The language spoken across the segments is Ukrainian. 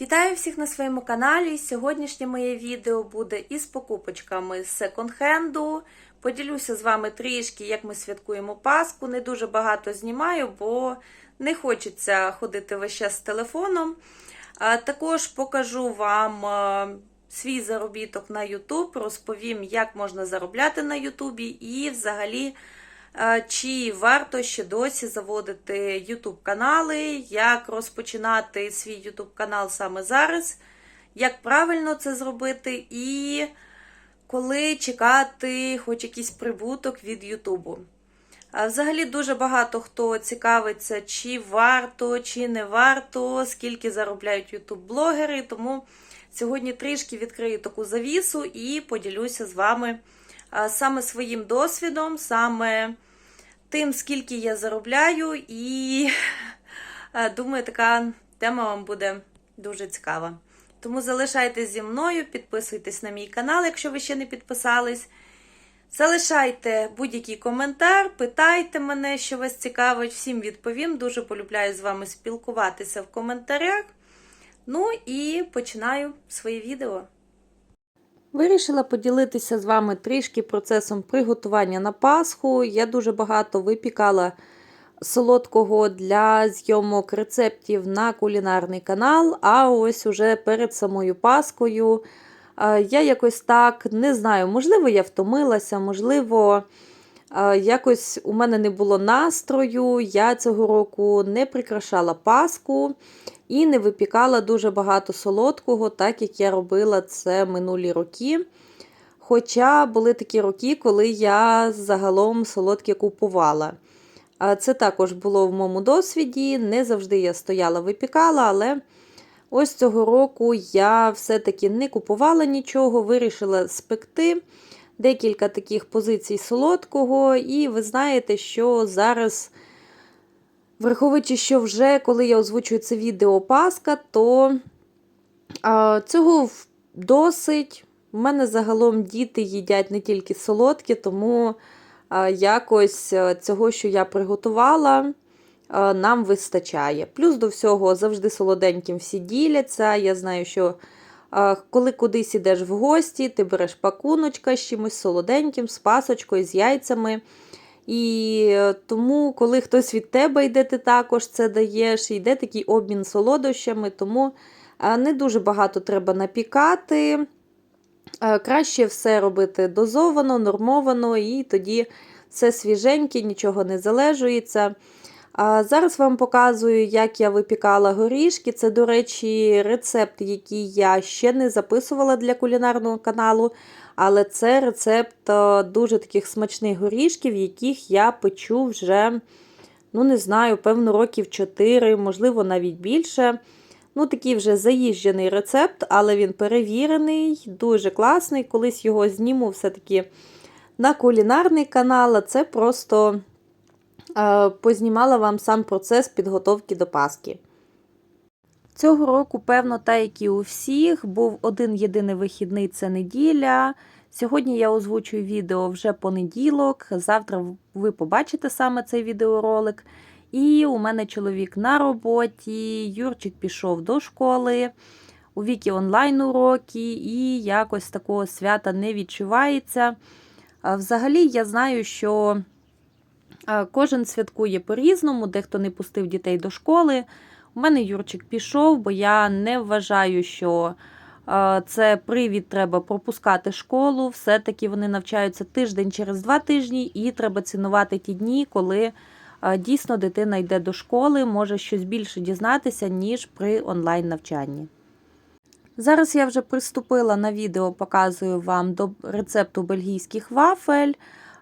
Вітаю всіх на своєму каналі. Сьогоднішнє моє відео буде із покупочками з секонд-хенду. Поділюся з вами трішки, як ми святкуємо Пасху. Не дуже багато знімаю, бо не хочеться ходити весь час з телефоном. Також покажу вам свій заробіток на YouTube, розповім, як можна заробляти на Ютубі і взагалі. Е, Чи варто ще досі заводити YouTube канали, як розпочинати свій YouTube канал саме зараз, як правильно це зробити, і коли чекати хоч якийсь прибуток від YouTube. Взагалі дуже багато хто цікавиться, чи варто, чи не варто, скільки заробляють YouTube-блогери. Тому сьогодні трішки відкрию таку завісу і поділюся з вами саме своїм досвідом, саме тим, скільки я заробляю, і е, думаю, така тема вам буде дуже цікава. Тому залишайтесь зі мною, підписуйтесь на мій канал, якщо ви ще не підписались. Залишайте будь-який коментар, питайте мене, що вас цікавить, всім відповім. Дуже полюбляю з вами спілкуватися в коментарях. Ну і починаю своє відео. Вирішила поділитися з вами трішки процесом приготування на Пасху. Я дуже багато випікала солодкого для зйомок рецептів на кулінарний канал. А ось уже перед самою Пасхою я якось так не знаю, можливо, я втомилася, можливо, якось у мене не було настрою. Я цього року не прикрашала Пасху і не випікала дуже багато солодкого, так як я робила це минулі роки. Хоча були такі роки, коли я загалом солодке купувала. Це також було в моєму досвіді. Не завжди я стояла, випікала, але ось цього року я все-таки не купувала нічого, вирішила спекти декілька таких позицій солодкого. І ви знаєте, що зараз. Враховуючи, що вже коли я озвучую це відео Пасха, то а, цього досить. У мене загалом діти їдять не тільки солодкі, тому а, якось цього, що я приготувала, а, нам вистачає. Плюс до всього завжди солоденьким всі діляться. Я знаю, що а, коли кудись ідеш в гості, ти береш пакуночка з чимось солоденьким, з пасочкою, з яйцями. І тому, коли хтось від тебе йде, ти також це даєш, йде такий обмін солодощами, тому не дуже багато треба напікати. Краще все робити дозовано, нормовано, і тоді все свіженьке, нічого не залежується. Зараз вам показую, як я випікала горішки. Це, до речі, рецепт, який я ще не записувала для кулінарного каналу. Але це рецепт е, дуже таких смачних горішків, яких я печу вже, ну, не знаю, певно, років 4, можливо, навіть більше. Ну, такий вже заїжджений рецепт, але він перевірений, дуже класний. Колись його зніму все-таки на кулінарний канал, а це просто е, познімала вам сам процес підготовки до Паски. Цього року, певно, так як і у всіх, був один єдиний вихідний це неділя. Сьогодні я озвучую відео вже понеділок. Завтра ви побачите саме цей відеоролик. І у мене чоловік на роботі, Юрчик пішов до школи, у віки онлайн уроки, і якось такого свята не відчувається. Взагалі, я знаю, що кожен святкує по-різному, дехто не пустив дітей до школи. У мене Юрчик пішов, бо я не вважаю, що це привід треба пропускати школу. Все-таки вони навчаються тиждень через два тижні, і треба цінувати ті дні, коли дійсно дитина йде до школи, може щось більше дізнатися, ніж при онлайн-навчанні. Зараз я вже приступила на відео, показую вам до рецепту бельгійських вафель.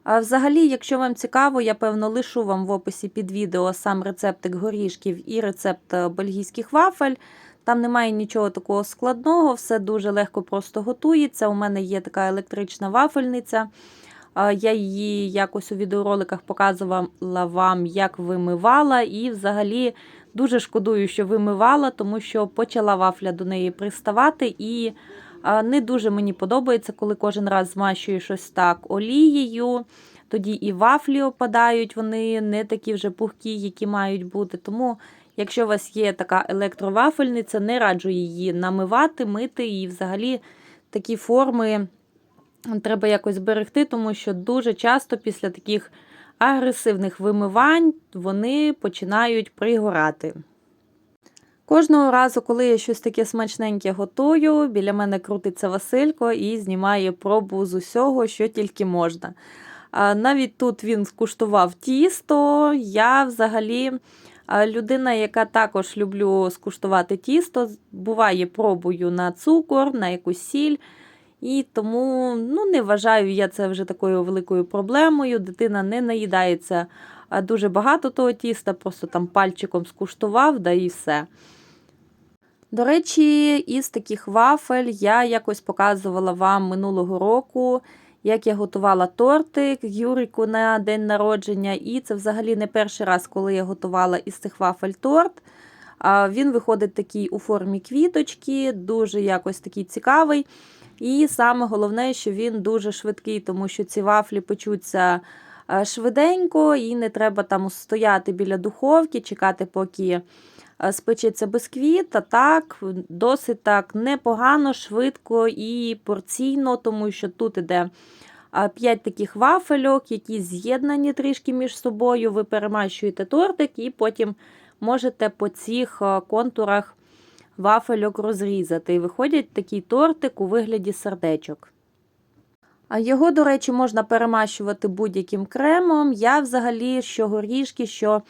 А Взагалі, якщо вам цікаво, я певно лишу вам в описі під відео сам рецептик горішків і рецепт е, бельгійських вафель. Там немає нічого такого складного, все дуже легко просто готується. У мене є така електрична вафельниця. Я її якось у відеороликах показувала вам, як вимивала, і взагалі дуже шкодую, що вимивала, тому що почала вафля до неї приставати. і не дуже мені подобається, коли кожен раз змащую щось так олією. Тоді і вафлі опадають, вони не такі вже пухкі, які мають бути. Тому Якщо у вас є така електровафельниця, не раджу її намивати, мити і взагалі такі форми треба якось берегти, тому що дуже часто після таких агресивних вимивань вони починають пригорати. Кожного разу, коли я щось таке смачненьке готую, біля мене крутиться Василько і знімає пробу з усього, що тільки можна. Навіть тут він скуштував тісто. Я взагалі людина, яка також люблю скуштувати тісто, буває пробую на цукор, на якусь сіль. І тому ну, не вважаю я це вже такою великою проблемою. Дитина не наїдається дуже багато того тіста, просто там пальчиком скуштував, да і все. До речі, із таких вафель я якось показувала вам минулого року, як я готувала тортик Юрику на день народження. І це взагалі не перший раз, коли я готувала із цих вафель торт. Він виходить такий у формі квіточки, дуже якось такий цікавий. І саме головне, що він дуже швидкий, тому що ці вафлі печуться е, швиденько, і не треба там стояти біля духовки, чекати, поки спечеться бісквіт. А так, досить так непогано, швидко і порційно, тому що тут іде 5 таких вафельок, які з'єднані трішки між собою. Ви перемащуєте тортик і потім можете по цих е, контурах вафельок розрізати. І виходить такий тортик у вигляді сердечок. А його, до речі, можна перемащувати будь-яким кремом. Я взагалі що горішки, що е,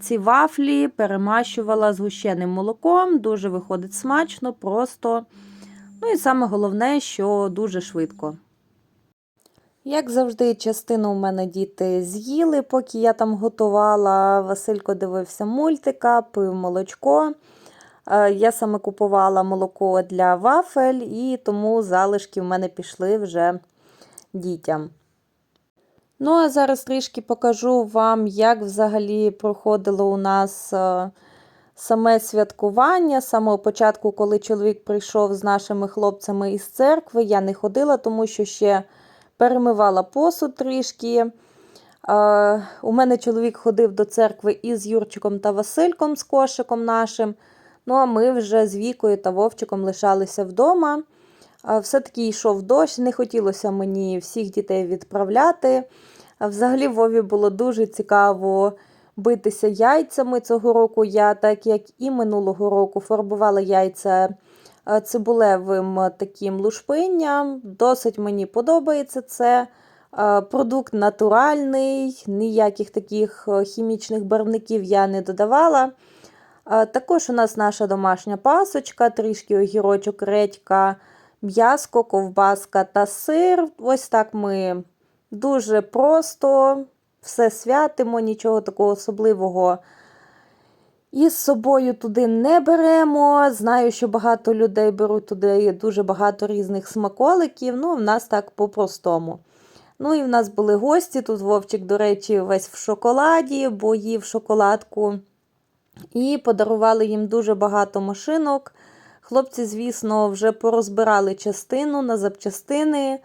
ці вафлі перемащувала згущеним молоком. Дуже виходить смачно, просто. Ну і саме головне, що дуже швидко. Як завжди, частину у мене діти з'їли, поки я там готувала. Василько дивився мультика, пив молочко. Е, Я саме купувала молоко для вафель, і тому залишки в мене пішли вже дітям. Ну, а зараз трішки покажу вам, як взагалі проходило у нас е, саме святкування. З самого початку, коли чоловік прийшов з нашими хлопцями із церкви, я не ходила, тому що ще перемивала посуд трішки. Е, У мене чоловік ходив до церкви із Юрчиком та Васильком, з кошиком нашим. Ну, а ми вже з Вікою та Вовчиком лишалися вдома. Все-таки йшов дощ, не хотілося мені всіх дітей відправляти. Взагалі, Вові було дуже цікаво битися яйцями цього року. Я, так як і минулого року, фарбувала яйця цибулевим таким лушпинням. Досить мені подобається це. Продукт натуральний, ніяких таких хімічних барвників я не додавала. Також у нас наша домашня пасочка, трішки огірочок, редька, м'яско, ковбаска та сир. Ось так ми дуже просто все святимо, нічого такого особливого. І з собою туди не беремо. Знаю, що багато людей беруть туди дуже багато різних смаколиків. Ну, в нас так по-простому. Ну і в нас були гості. Тут Вовчик, до речі, весь в шоколаді, бо їв шоколадку. І подарували їм дуже багато машинок. Хлопці, звісно, вже порозбирали частину на запчастини.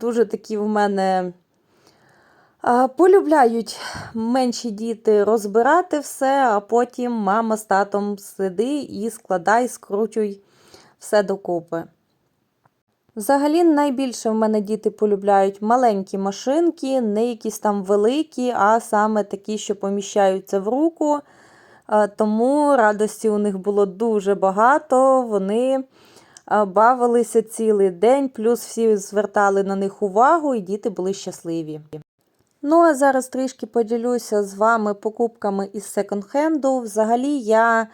Дуже такі в мене полюбляють менші діти розбирати все, а потім мама з татом сиди і складай, скручуй все докупи. Взагалі, найбільше в мене діти полюбляють маленькі машинки, не якісь там великі, а саме такі, що поміщаються в руку. Тому радості у них було дуже багато. Вони бавилися цілий день, плюс всі звертали на них увагу, і діти були щасливі. Ну, а зараз трішки поділюся з вами покупками із секонд-хенду. Взагалі, я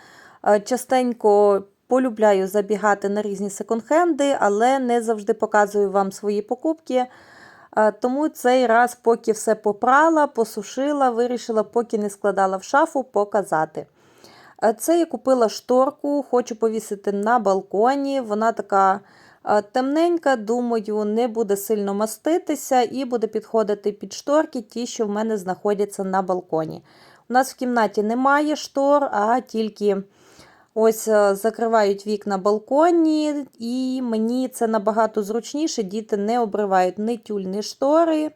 частенько полюбляю забігати на різні секонд-хенди, але не завжди показую вам свої покупки. Тому цей раз, поки все попрала, посушила, вирішила, поки не складала в шафу, показати. Це я купила шторку, хочу повісити на балконі. Вона така темненька, думаю, не буде сильно маститися і буде підходити під шторки, ті, що в мене знаходяться на балконі. У нас в кімнаті немає штор, а тільки ось закривають вікна балконі, і мені це набагато зручніше. Діти не обривають ні тюль, ні штори,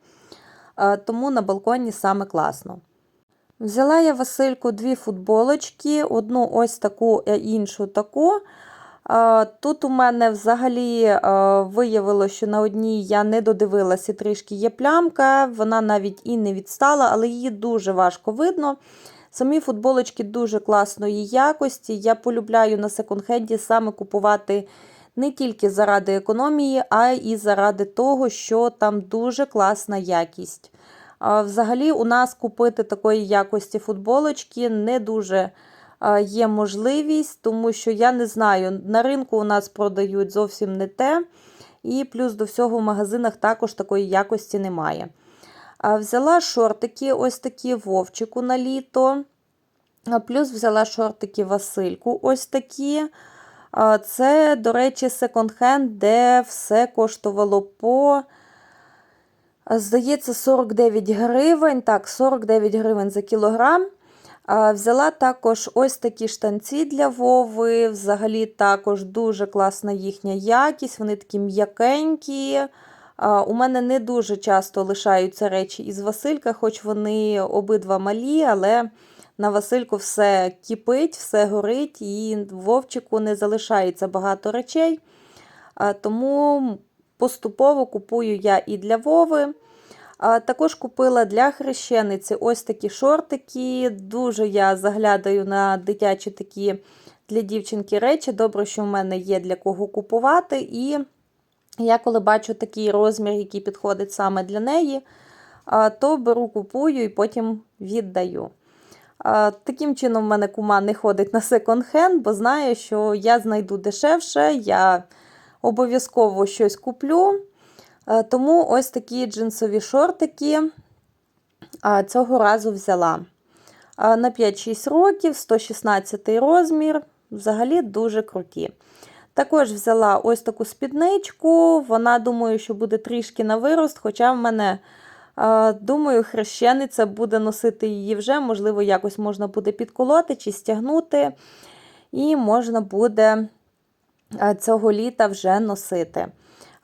тому на балконі саме класно. Взяла я Васильку дві футболочки, одну ось таку, а іншу таку. Тут у мене взагалі виявилося, що на одній я не додивилася, трішки є плямка, вона навіть і не відстала, але її дуже важко видно. Самі футболочки дуже класної якості. Я полюбляю на секонд-хенді саме купувати не тільки заради економії, а й заради того, що там дуже класна якість. Взагалі, у нас купити такої якості футболочки не дуже є можливість, тому що я не знаю, на ринку у нас продають зовсім не те. І плюс до всього в магазинах також такої якості немає. Взяла шортики, ось такі вовчику на літо. Плюс взяла шортики Васильку, ось такі. Це, до речі, секонд-хенд, де все коштувало по. Здається, 49 гривень. Так, 49 гривень за кілограм. Взяла також ось такі штанці для Вови. Взагалі також дуже класна їхня якість. Вони такі м'якенькі. У мене не дуже часто лишаються речі із Василька, хоч вони обидва малі, але на Васильку все кипить, все горить, і Вовчику не залишається багато речей. Тому поступово купую я і для Вови. Також купила для хрещениці ось такі шортики. Дуже я заглядаю на дитячі такі для дівчинки речі. Добре, що в мене є для кого купувати. І я коли бачу такий розмір, який підходить саме для неї, то беру, купую і потім віддаю. Таким чином, в мене кума не ходить на секонд-хенд, бо знає, що я знайду дешевше, я обов'язково щось куплю. Тому ось такі джинсові шортики цього разу взяла. На 5-6 років, 116 розмір, взагалі дуже круті. Також взяла ось таку спідничку. Вона, думаю, що буде трішки на вирост, хоча в мене. Думаю, хрещениця буде носити її вже, можливо, якось можна буде підколоти чи стягнути, і можна буде цього літа вже носити.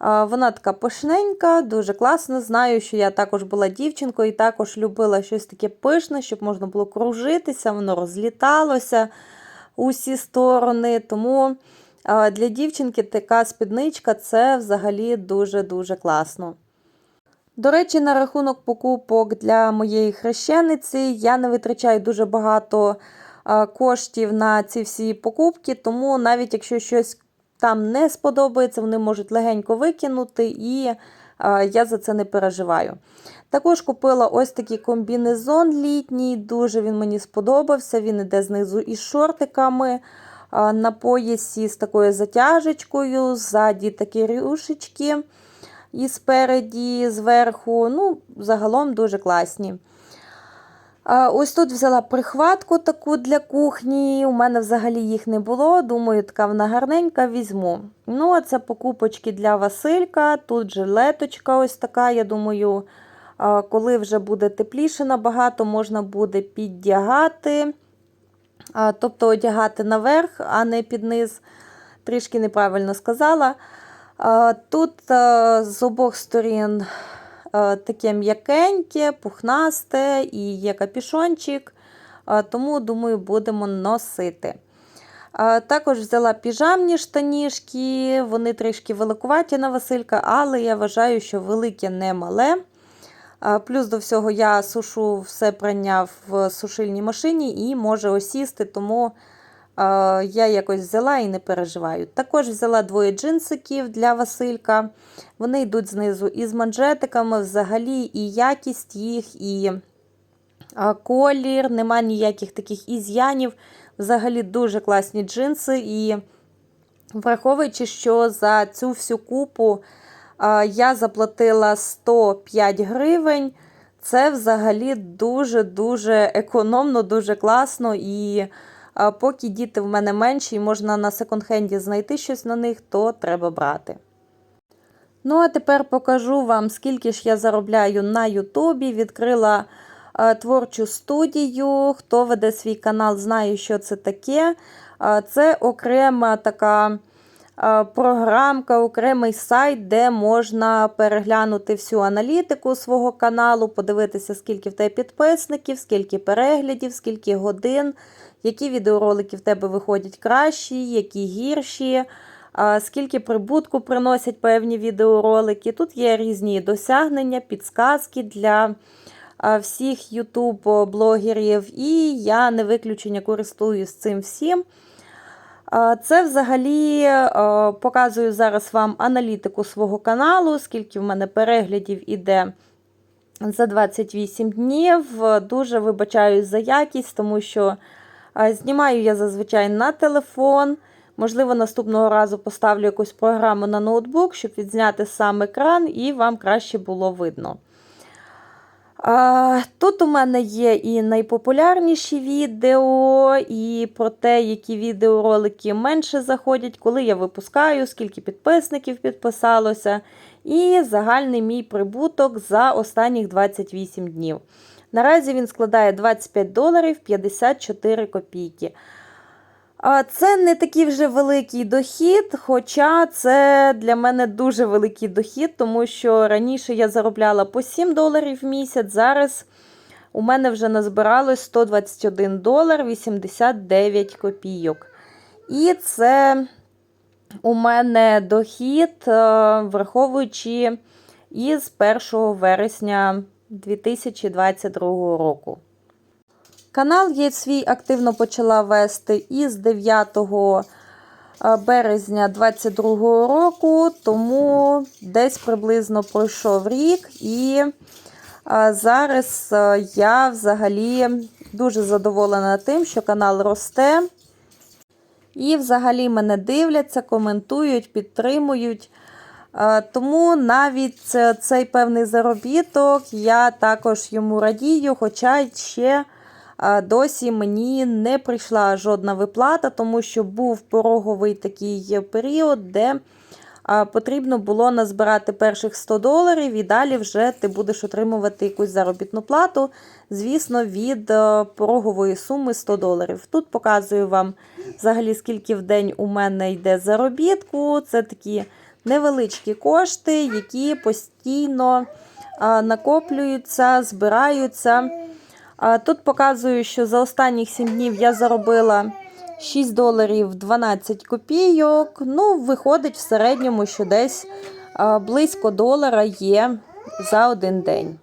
Вона така пишненька, дуже класна. Знаю, що я також була дівчинкою і також любила щось таке пишне, щоб можна було кружитися, воно розліталося у всі сторони. Тому для дівчинки така спідничка це взагалі дуже-дуже класно. До речі, на рахунок покупок для моєї хрещениці я не витрачаю дуже багато коштів на ці всі покупки, тому навіть якщо щось там не сподобається, вони можуть легенько викинути, і я за це не переживаю. Також купила ось такий комбінезон літній, дуже він мені сподобався. Він іде знизу із шортиками. На поясі з такою затяжечкою, ззаді такі рюшечки і спереді, зверху. Ну, загалом дуже класні. Ось тут взяла прихватку таку для кухні. У мене взагалі їх не було. Думаю, така вона гарненька візьму. Ну, а це покупочки для Василька. Тут жилеточка ось така. Я думаю, коли вже буде тепліше набагато, можна буде піддягати. Тобто одягати наверх, а не під низ. Трішки неправильно сказала. Тут з обох сторін таке м'якеньке, пухнасте і є капішончик, тому, думаю, будемо носити. Також взяла піжамні штанішки, вони трішки великуваті на Василька, але я вважаю, що велике не мале. Плюс до всього я сушу все прання в сушильній машині і може осісти, тому я якось взяла і не переживаю. Також взяла двоє джинсиків для Василька. Вони йдуть знизу із манжетиками, взагалі і якість їх, і колір, нема ніяких таких із'янів. Взагалі дуже класні джинси. І враховуючи, що за цю всю купу я заплатила 105 гривень. Це взагалі дуже-дуже економно, дуже класно. І поки діти в мене менші і можна на секонд-хенді знайти щось на них, то треба брати. Ну, а тепер покажу вам, скільки ж я заробляю на Ютубі. Відкрила творчу студію. Хто веде свій канал, знає, що це таке. Це окрема така програмка, окремий сайт, де можна переглянути всю аналітику свого каналу, подивитися, скільки в тебе підписників, скільки переглядів, скільки годин, які відеоролики в тебе виходять кращі, які гірші. Скільки прибутку приносять певні відеоролики. Тут є різні досягнення, підсказки для всіх YouTube-блогерів, і я не виключення користуюсь цим всім. Це взагалі е, показую зараз вам аналітику свого каналу, скільки в мене переглядів іде за 28 днів. Дуже вибачаюсь за якість, тому що е, знімаю я зазвичай на телефон. Можливо, наступного разу поставлю якусь програму на ноутбук, щоб відзняти сам екран і вам краще було видно. Тут у мене є і найпопулярніші відео, і про те, які відеоролики менше заходять, коли я випускаю, скільки підписників підписалося, і загальний мій прибуток за останніх 28 днів. Наразі він складає 25 доларів 54 копійки. Це не такий вже великий дохід, хоча це для мене дуже великий дохід, тому що раніше я заробляла по 7 доларів в місяць. Зараз у мене вже назбиралось 121 долар 89 копійок. І це у мене дохід, е, враховуючи із 1 вересня 2022 року. Канал я свій активно почала вести із 9 березня 2022 року, тому десь приблизно пройшов рік, і зараз я взагалі дуже задоволена тим, що канал росте. І взагалі мене дивляться, коментують, підтримують. Тому навіть цей певний заробіток я також йому радію, хоча ще досі мені не прийшла жодна виплата, тому що був пороговий такий період, де потрібно було назбирати перших 100 доларів, і далі вже ти будеш отримувати якусь заробітну плату, звісно, від порогової суми 100 доларів. Тут показую вам взагалі, скільки в день у мене йде заробітку. Це такі невеличкі кошти, які постійно накоплюються, збираються. Тут показую, що за останніх 7 днів я заробила 6 доларів 12 копійок. Ну, виходить в середньому, що десь близько долара є за один день.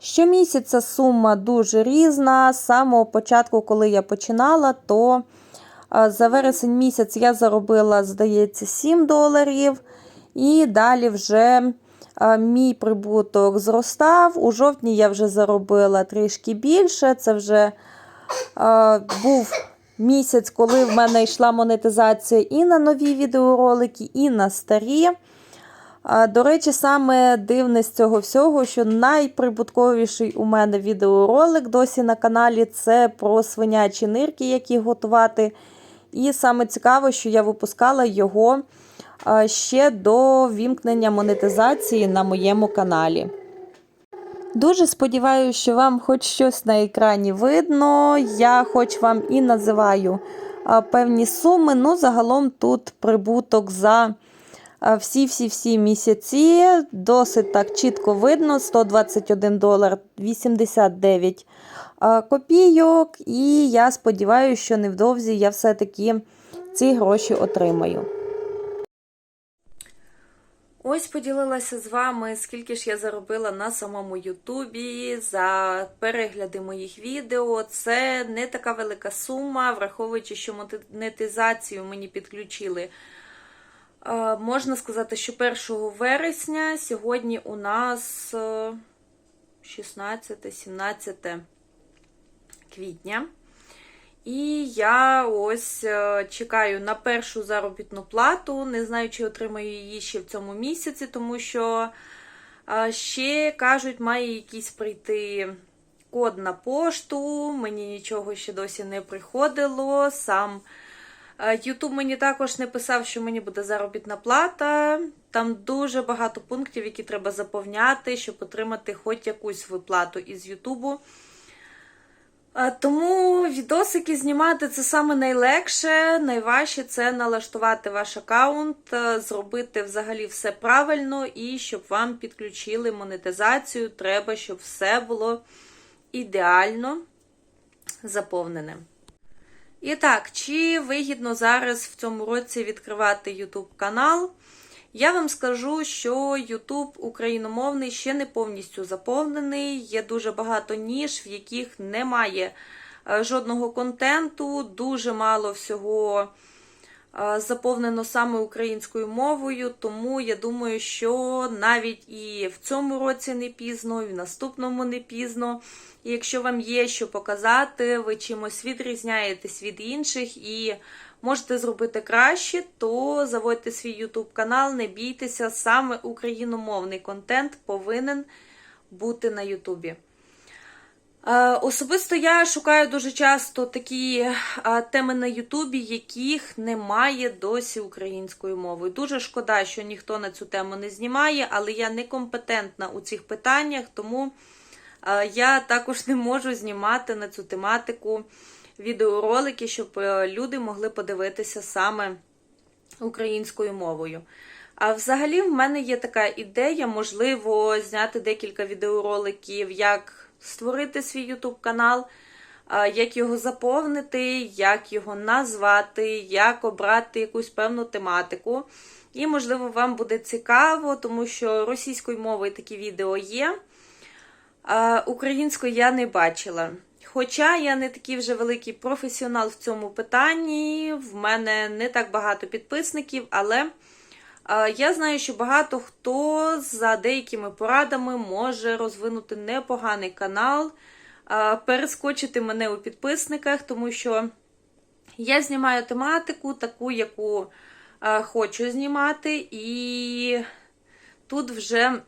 Щомісяця сума дуже різна. З самого початку, коли я починала, то за вересень місяць я заробила, здається, 7 доларів. І далі вже мій прибуток зростав. У жовтні я вже заробила трішки більше. Це вже був місяць, коли в мене йшла монетизація і на нові відеоролики, і на старі. До речі, саме дивне з цього всього, що найприбутковіший у мене відеоролик досі на каналі це про свинячі нирки, які готувати. І саме цікаво, що я випускала його ще до вімкнення монетизації на моєму каналі. Дуже сподіваюся, що вам хоч щось на екрані видно. Я хоч вам і називаю певні суми, ну загалом тут прибуток за всі-всі-всі місяці. Досить так чітко видно: 121 долар 89 копійок. І я сподіваюся, що невдовзі я все-таки ці гроші отримаю. Ось поділилася з вами, скільки ж я заробила на самому Ютубі за перегляди моїх відео. Це не така велика сума, враховуючи, що монетизацію мені підключили. Можна сказати, що 1 вересня сьогодні у нас 16-17 квітня. І я ось е, чекаю на першу заробітну плату. Не знаю, чи отримаю її ще в цьому місяці, тому що е, ще кажуть, має якийсь прийти код на пошту. Мені нічого ще досі не приходило. Сам Ютуб мені також не писав, що мені буде заробітна плата. Там дуже багато пунктів, які треба заповняти, щоб отримати хоч якусь виплату із Ютубу. Тому відосики знімати це саме найлегше. Найважче це налаштувати ваш аккаунт, е, зробити взагалі все правильно і щоб вам підключили монетизацію. Треба, щоб все було ідеально заповнене. І так, чи вигідно зараз в цьому році відкривати YouTube канал? Я вам скажу, що YouTube україномовний ще не повністю заповнений. Є дуже багато ніж, в яких немає е, жодного контенту, дуже мало всього е, заповнено саме українською мовою. Тому я думаю, що навіть і в цьому році не пізно, і в наступному не пізно. І якщо вам є що показати, ви чимось відрізняєтесь від інших і можете зробити краще, то заводьте свій YouTube канал, не бійтеся, саме україномовний контент повинен бути на Ютубі. Особисто я шукаю дуже часто такі теми на Ютубі, яких немає досі українською мовою. Дуже шкода, що ніхто на цю тему не знімає, але я некомпетентна у цих питаннях, тому я також не можу знімати на цю тематику відеоролики, щоб е, люди могли подивитися саме українською мовою. А взагалі, в мене є така ідея, можливо, зняти декілька відеороликів, як створити свій YouTube канал, як його заповнити, як його назвати, як обрати якусь певну тематику. І, можливо, вам буде цікаво, тому що російською мовою такі відео є. Українською я не бачила. Хоча я не такий вже великий професіонал в цьому питанні, в мене не так багато підписників, але я знаю, що багато хто за деякими порадами може розвинути непоганий канал, перескочити мене у підписниках, тому що я знімаю тематику, таку, яку хочу знімати, і тут вже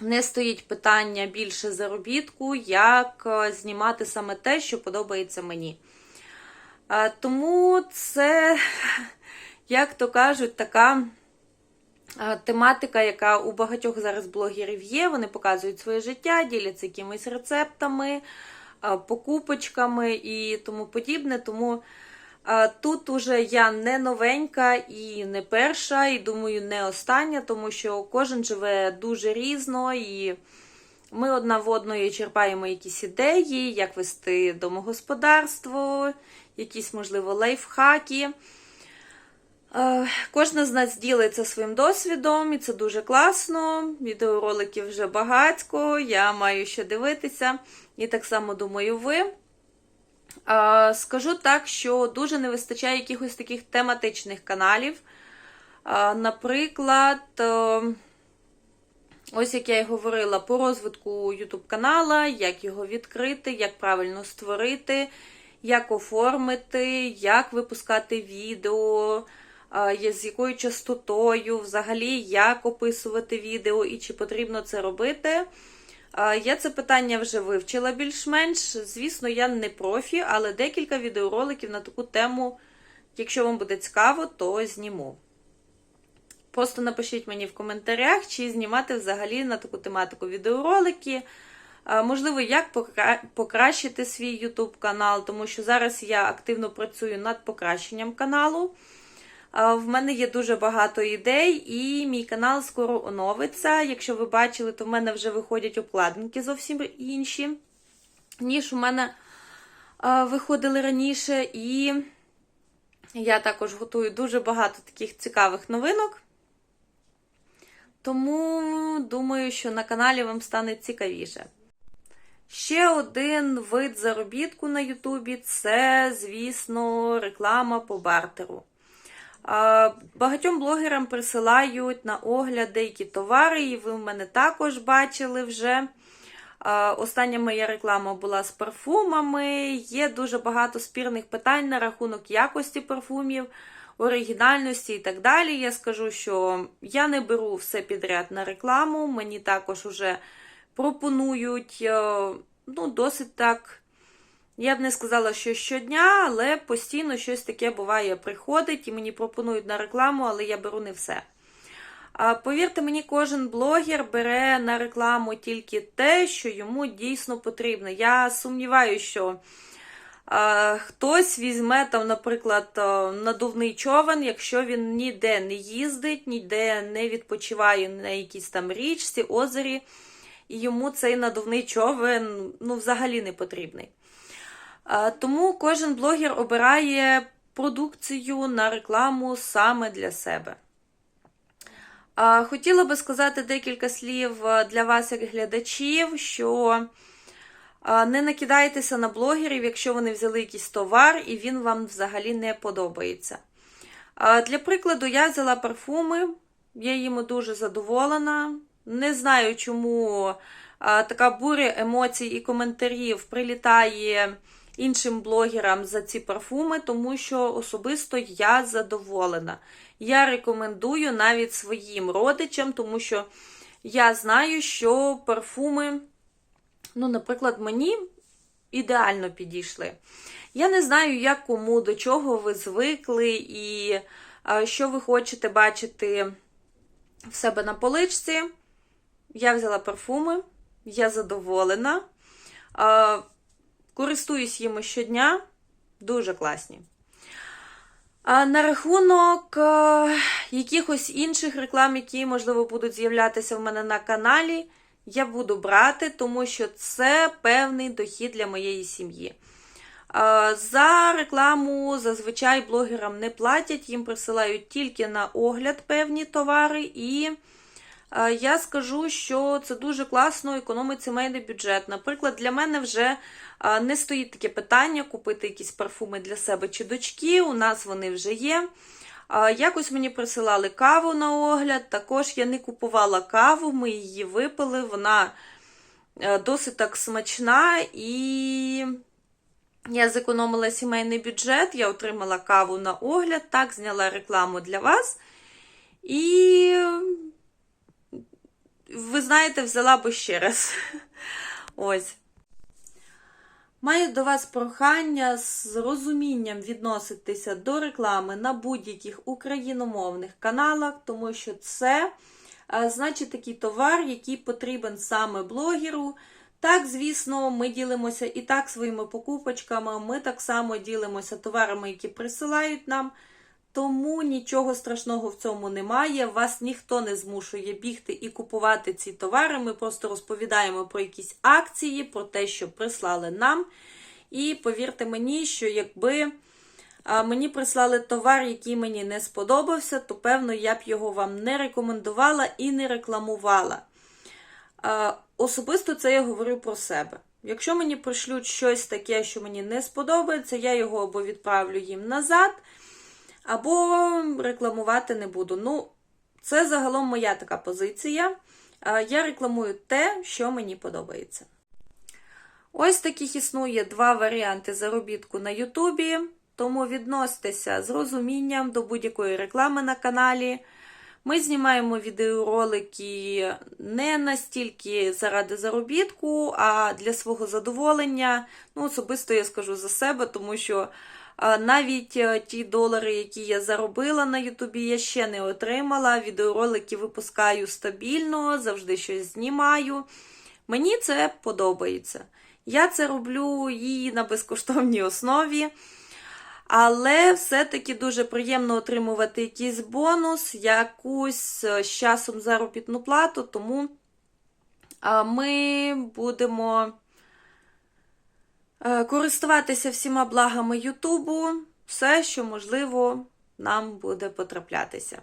не стоїть питання більше заробітку, як знімати саме те, що подобається мені. Тому це, як то кажуть, така тематика, яка у багатьох зараз блогерів є. Вони показують своє життя, діляться якимись рецептами, покупочками і тому подібне. Тому Тут уже я не новенька і не перша, і думаю, не остання, тому що кожен живе дуже різно, і ми одна в одної черпаємо якісь ідеї, як вести домогосподарство, якісь, можливо, лайфхаки. Кожна з нас ділиться своїм досвідом, і це дуже класно. Відеороликів вже багатько, я маю що дивитися, і так само думаю, ви. Скажу так, що дуже не вистачає якихось таких тематичних каналів. Наприклад, е, ось як я і говорила, по розвитку YouTube канала, як його відкрити, як правильно створити, як оформити, як випускати відео, з якою частотою, взагалі, як описувати відео і чи потрібно це робити. Я це питання вже вивчила більш-менш. Звісно, я не профі, але декілька відеороликів на таку тему, якщо вам буде цікаво, то зніму. Просто напишіть мені в коментарях, чи знімати взагалі на таку тематику відеоролики. Можливо, як покращити свій YouTube канал, тому що зараз я активно працюю над покращенням каналу. В мене є дуже багато ідей, і мій канал скоро оновиться. Якщо ви бачили, то в мене вже виходять обкладинки зовсім інші, ніж у мене виходили раніше. І я також готую дуже багато таких цікавих новинок. Тому думаю, що на каналі вам стане цікавіше. Ще один вид заробітку на Ютубі це, звісно, реклама по бартеру. Багатьом блогерам присилають на огляд деякі товари, і ви в мене також бачили вже. Остання моя реклама була з парфумами. Є дуже багато спірних питань на рахунок якості парфумів, оригінальності і так далі. Я скажу, що я не беру все підряд на рекламу. Мені також вже пропонують е, ну, досить так я б не сказала, що щодня, але постійно щось таке буває, приходить і мені пропонують на рекламу, але я беру не все. Повірте мені, кожен блогер бере на рекламу тільки те, що йому дійсно потрібно. Я сумніваюся, що хтось візьме там, наприклад, надувний човен, якщо він ніде не їздить, ніде не відпочиває на якійсь там річці, озері, і йому цей надувний човен ну, взагалі не потрібний. Тому кожен блогер обирає продукцію на рекламу саме для себе. Хотіла би сказати декілька слів для вас, як глядачів, що не накидайтеся на блогерів, якщо вони взяли якийсь товар і він вам взагалі не подобається. Для прикладу, я взяла парфуми, я їм дуже задоволена. Не знаю, чому така буря емоцій і коментарів прилітає іншим блогерам за ці парфуми, тому що особисто я задоволена. Я рекомендую навіть своїм родичам, тому що я знаю, що парфуми, ну, наприклад, мені ідеально підійшли. Я не знаю, як кому, до чого ви звикли і що ви хочете бачити в себе на поличці. Я взяла парфуми, я задоволена. Користуюсь їми щодня, дуже класні. А на рахунок е, якихось інших реклам, які, можливо, будуть з'являтися в мене на каналі, я буду брати, тому що це певний дохід для моєї сім'ї. Е, за рекламу зазвичай блогерам не платять, їм присилають тільки на огляд певні товари, і е, я скажу, що це дуже класно економить сімейний бюджет. Наприклад, для мене вже не стоїть таке питання купити якісь парфуми для себе чи дочки. У нас вони вже є. Якось мені присилали каву на огляд. Також я не купувала каву, ми її випили. Вона е, досить так смачна і. Я зекономила сімейний бюджет, я отримала каву на огляд, так, зняла рекламу для вас. І, ви знаєте, взяла би ще раз. Ось. Маю до вас прохання з розумінням відноситися до реклами на будь-яких україномовних каналах, тому що це, значить, такий товар, який потрібен саме блогеру. Так, звісно, ми ділимося і так своїми покупочками, ми так само ділимося товарами, які присилають нам. Тому нічого страшного в цьому немає. Вас ніхто не змушує бігти і купувати ці товари. Ми просто розповідаємо про якісь акції, про те, що прислали нам. І повірте мені, що якби мені прислали товар, який мені не сподобався, то певно я б його вам не рекомендувала і не рекламувала. Особисто це я говорю про себе. Якщо мені пришлють щось таке, що мені не сподобається, я його або відправлю їм назад або рекламувати не буду. Ну, це загалом моя така позиція. Я рекламую те, що мені подобається. Ось таких існує два варіанти заробітку на Ютубі, тому відноситеся з розумінням до будь-якої реклами на каналі. Ми знімаємо відеоролики не настільки заради заробітку, а для свого задоволення. Ну, особисто я скажу за себе, тому що навіть е, ті долари, які я заробила на Ютубі, я ще не отримала. Відеоролики випускаю стабільно, завжди щось знімаю. Мені це подобається. Я це роблю і на безкоштовній основі. Але все-таки дуже приємно отримувати якийсь бонус, якусь е, з часом заробітну плату, тому ми будемо. Е, користуватися всіма благами Ютубу, все, що можливо, нам буде потраплятися.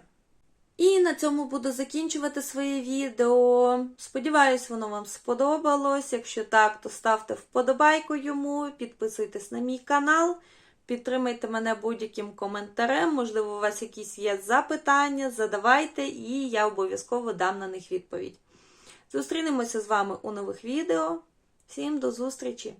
І на цьому буду закінчувати своє відео. Сподіваюсь, воно вам сподобалось. Якщо так, то ставте вподобайку йому, підписуйтесь на мій канал, підтримайте мене будь-яким коментарем. Можливо, у вас якісь є запитання, задавайте, і я обов'язково дам на них відповідь. Зустрінемося з вами у нових відео. Всім до зустрічі!